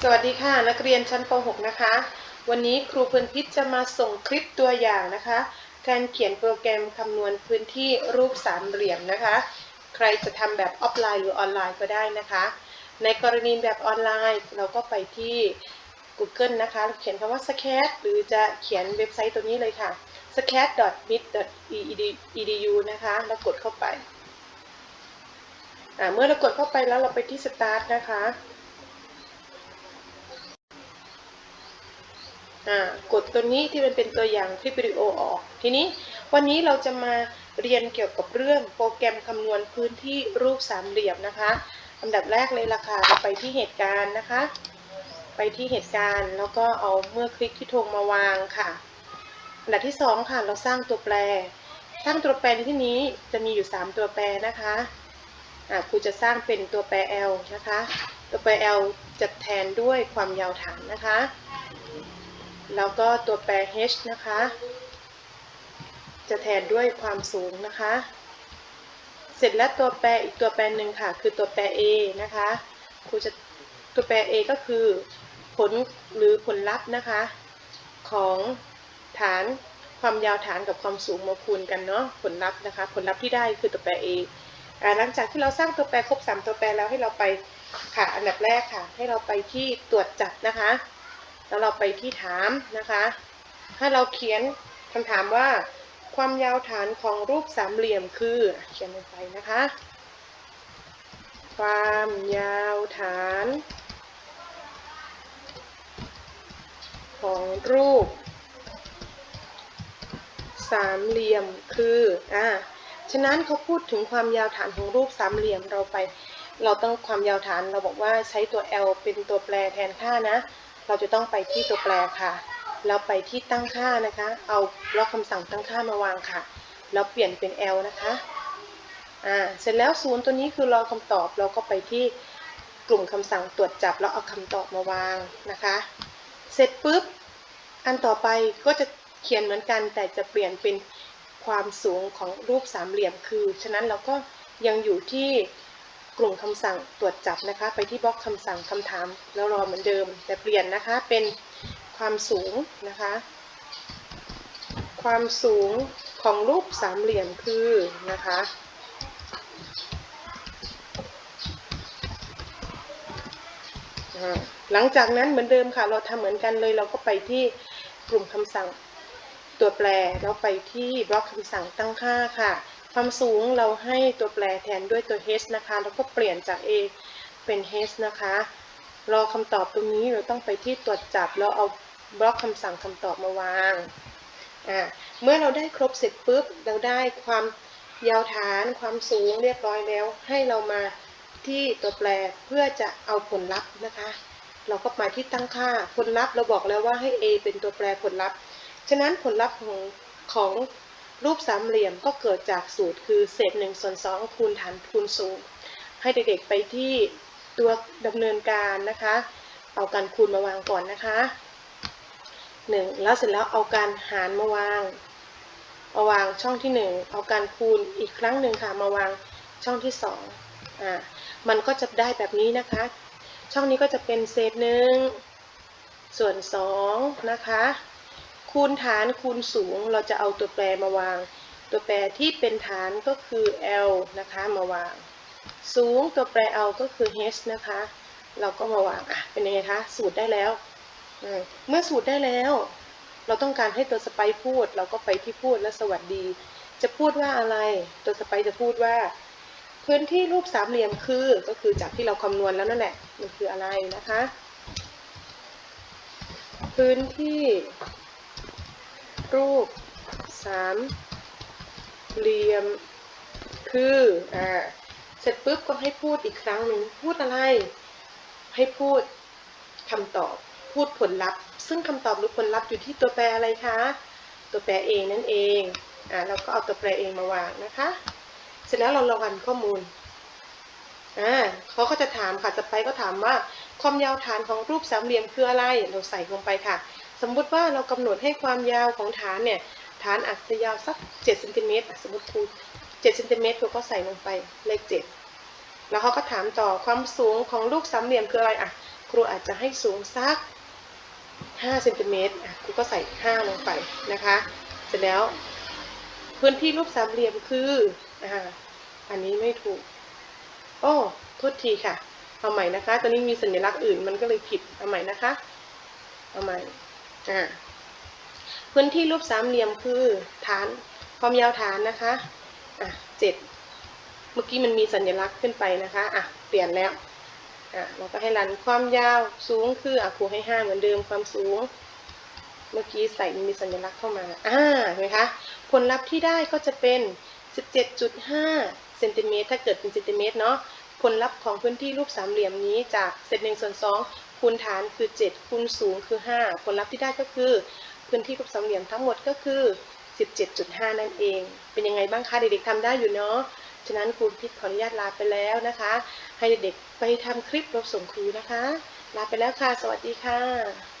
สวัสดีค่ะนักเรียนชั้นป .6 นะคะ วันนี้ครูเพลินพิษจะมาส่งคลิปตัวอย่างนะคะ การเขียนโปรแกรมคำนวณพื้นที่รูปสามเหลี่ยมนะคะ ใครจะทำแบบออฟไลน์หรือออนไลน์ก็ได้นะคะ ในกรณีแบบออนไลน์เราก็ไปที่ Google นะคะเขียนคำว่า scat หรือจะเขียนเว็บไซต์ตัวนี้เลยค่ะ scat.mit.edu นะคะ แล้วกดเข้าไป เมื่อเรากดเข้าไปแล้วเราไปที่ start นะคะ อ่า กดตัวนี้ที่มันเป็นตัวอย่างคลิปวิดีโอออก ทีนี้วันนี้เราจะมาเรียนเกี่ยวกับเรื่องโปรแกรมคำนวณพื้นที่รูปสามเหลี่ยมนะคะอันดับแรกเลยราคาเราไปที่เหตุการณ์นะคะ ไปที่เหตุการณ์ แล้วก็เอาเมื่อคลิกที่ธงมาวางค่ะอันดับที่สองค่ะ เราสร้างตัวแปร สร้างตัวแปรในที่นี้จะมีอยู่ 3 ตัวแปรนะคะอ่าครูจะสร้างเป็นตัวแปร L นะคะ ตัวแปร L จะแทนด้วยความยาวฐานนะคะ แล้วก็ตัวแปร h นะคะ จะแทนด้วยความสูงนะคะ เสร็จแล้วตัวแปรอีกตัวแปรหนึ่งค่ะ คือตัวแปร a นะคะครูจะตัวแปร a ก็คือ ผลหรือผลลัพธ์นะคะ ของฐานความยาวฐานกับความสูงมาคูณกันเนาะผลลัพธ์นะคะ ผลลัพธ์ที่ได้คือตัวแปร a หลังจากที่เราสร้างตัวแปรครบ 3 ตัวแปรแล้วให้เราไปค่ะอันดับแรกค่ะ ให้เราไปที่ตรวจจับนะคะ แล้วเราไปที่ถามนะคะถ้าเราเขียนคำถามว่า ความยาวฐานของรูปสามเหลี่ยมคือ เขียนลงไปนะคะ ความยาวฐาน ของรูป สามเหลี่ยมคืออ่าฉะนั้นเขาพูดถึงความยาวฐานของรูปสามเหลี่ยมเราไป เราต้องความยาวฐานเราบอกว่าใช้ตัว L เป็นตัวแปรแทนค่านะ เราจะต้องไปที่ตัวแปรค่ะแล้วไปที่ตั้งค่านะคะ เอาล็อกคำสั่งตั้งค่ามาวางค่ะ แล้วเปลี่ยนเป็น L นะคะ อ่า เสร็จแล้วศูนย์ตัวนี้คือรอคำตอบ เราก็ไปที่กลุ่มคำสั่งตรวจจับ แล้วเอาคำตอบมาวางนะคะ เสร็จปุ๊บ อันต่อไปก็จะเขียนเหมือนกัน แต่จะเปลี่ยนเป็นความสูงของรูปสามเหลี่ยม คือ ฉะนั้นเราก็ยังอยู่ที่ กลุ่มคำสั่งตรวจจับนะคะ ไปที่บล็อกคำสั่งคำถามแล้วรอเหมือนเดิม แต่เปลี่ยนนะคะเป็นความสูงนะคะ ความสูงของรูปสามเหลี่ยมคือนะคะหลังจากนั้นเหมือนเดิมค่ะ เราทำเหมือนกันเลย เราก็ไปที่กลุ่มคำสั่งตัวแปรแล้วไปที่บล็อกคำสั่งตั้งค่าค่ะ ความสูงเราให้ตัวแปรแทนด้วยตัว h นะคะ แล้วก็เปลี่ยนจาก a เป็น h นะคะ รอคำตอบตรงนี้เราต้องไปที่ตรวจจับแล้วเอาบล็อกคำสั่งคำตอบมาวางอ่าเมื่อเราได้ครบเสร็จปุ๊บ เราได้ความยาวฐานความสูงเรียบร้อยแล้ว ให้เรามาที่ตัวแปรเพื่อจะเอาผลลัพธ์นะคะ เราก็มาที่ตั้งค่าผลลัพธ์เราบอกแล้วว่าให้ a เป็นตัวแปรผลลัพธ์ ฉะนั้นผลลัพธ์ของของ รูปสามเหลี่ยมก็เกิดจากสูตรคือเศษ1ส่วน2คูณฐานคูณสูงให้เด็กๆไปที่ตัวดำเนินการนะคะ เอาการคูณมาวางก่อนนะคะหนึ่งแล้วเสร็จแล้วเอาการหารมาวางมาวางช่องที่หนึ่งเอาการคูณอีกครั้งหนึ่งค่ะมาวางช่องที่สองอ่ามันก็จะได้แบบนี้นะคะ ช่องนี้ก็จะเป็นเศษหนึ่งส่วนสองนะคะ คูณฐานคูณสูง เราจะเอาตัวแปรมาวาง ตัวแปรที่เป็นฐานก็คือ L นะคะมาวาง สูงตัวแปร L ก็คือ h นะคะ เราก็มาวางอะเป็นยังไงคะ สูตรได้แล้วมเมื่อสูตรได้แล้ว เราต้องการให้ตัวสไปพูด เราก็ไปที่พูดและสวัสดี จะพูดว่าอะไร ตัวสไปจะพูดว่า พื้นที่รูปสามเหลี่ยมคือ ก็คือจากที่เราคำนวณแล้วนั่นแหละ มันคืออะไรนะคะ พื้นที่ รูปสามเหลี่ยมคืออ่าเสร็จปุ๊บก็ให้พูดอีกครั้งหนึ่งพูดอะไร ให้พูดคำตอบพูดผลลัพธ์ ซึ่งคำตอบหรือผลลัพธ์อยู่ที่ตัวแปรอะไรคะ ตัวแปรเองนั่นเองอ่าเราก็เอาตัวแปรเองมาวางนะคะ เสร็จแล้วเราระวันข้อมูลอ่าเขาก็จะถามค่ะจะไปก็ถามว่าความยาวฐานของรูปสามเหลี่ยมคืออะไร เราใส่ลงไปค่ะ สมมุติว่าเรากำหนดให้ความยาวของฐานเนี่ย ฐานอาจจะยาวสัก7เซนติเมตรสมมติครู7เซนติเมตรครูก็ใส่ลงไปเลข7แล้วเขาก็ถามต่อความสูงของลูกสามเหลี่ยมคืออะไรอะครูอาจจะให้สูงสัก5เซนติเมตรครูก็ใส่ 5 ลงไปนะคะ เสร็จแล้ว พื้นที่รูปสามเหลี่ยมคืออ่าอันนี้ไม่ถูก โอ้โทษทีค่ะ เอาใหม่นะคะ ตอนนี้มีสัญลักษณ์อื่นมันก็เลยผิด เอาใหม่นะคะ เอาใหม่ พื้นที่รูปสามเหลี่ยมคือฐานความยาวฐานนะคะอะเจ็ดเมื่อกี้มันมีสัญลักษณ์ขึ้นไปนะคะอะเปลี่ยนแล้วอะเราก็ให้รันความยาวสูงคืออะครูให้ห้าเหมือนเดิมความสูง เมื่อกี้ใส่มีสัญลักษณ์เข้ามาอ่าเห็นไหมคะผลลัพธ์ที่ได้ก็จะเป็น 17.5เซนติเมตรถ้าเกิดเป็นเซนติเมตรเนาะผลลัพธ์ของพื้นที่รูปสามเหลี่ยมนี้จากเศษหนึ่งส่วนสอง คูณฐานคือ 7 คูณสูงคือ 5 ผลลัพธ์ที่ได้ก็คือ พื้นที่รูปสามเหลี่ยมทั้งหมดก็คือ 17.5 นั่นเอง เป็นยังไงบ้างคะเด็กๆทำได้อยู่เนาะฉะนั้นครูพิษขออนุญาตลาไปแล้วนะคะ ให้เด็กๆไปทำคลิปรบส่งครูนะคะ ลาไปแล้วค่ะ สวัสดีค่ะ